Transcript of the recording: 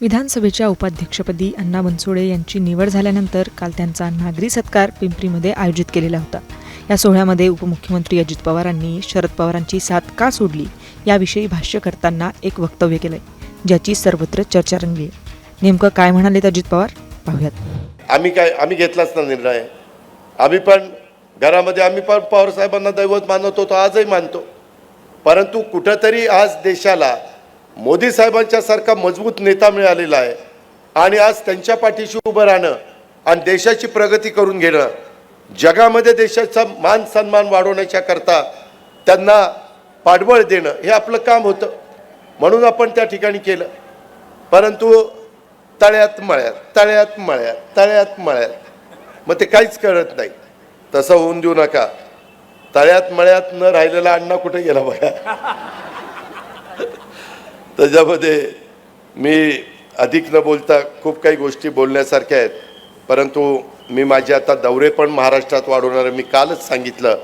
विधानसभेच्या उपाध्यक्षपदी अण्णा बनसोडे यांची निवड झाल्यानंतर काल त्यांचा नागरी सत्कार पिंपरीमध्ये आयोजित केलेला होता. या सोहळ्यामध्ये उपमुख्यमंत्री अजित पवारांनी शरद पवारांची साथ का सोडली याविषयी भाष्य करताना एक वक्तव्य केलंय ज्याची सर्वत्र चर्चा रंगली आहे. नेमकं काय म्हणालेत अजित पवार? पाहूयात. आम्ही काय आम्ही घेतलाच ना निर्णय. आम्ही पण घरामध्ये आम्ही पण पवार साहेबांना दैवत मानत होतो आजही मानतो. परंतु कुठंतरी आज देशाला मोदी साहेबांच्या सारखा मजबूत नेता मिळालेला आहे. आणि आज त्यांच्या पाठीशी उभं राहणं आणि देशाची प्रगती करून घेणं जगामध्ये देशाचा मान सन्मान वाढवण्याच्या करता त्यांना पाठबळ देणं हे आपलं काम होतं. म्हणून आपण त्या ठिकाणी केलं. परंतु तळ्यात मळ्यात तळ्यात मळ्यात तळ्यात मळ्यात. मग ते काहीच कळत नाही. तसं होऊन देऊ नका. तळ्यात मळ्यात न राहिलेला अण्णा कुठे गेला बघा? त्याच्यामध्ये मी अधिक न बोलता खूप काही गोष्टी बोलण्यासारख्या आहेत. परंतु मी माझे आता दौरे पण महाराष्ट्रात वाढवणार मी कालच सांगितलं.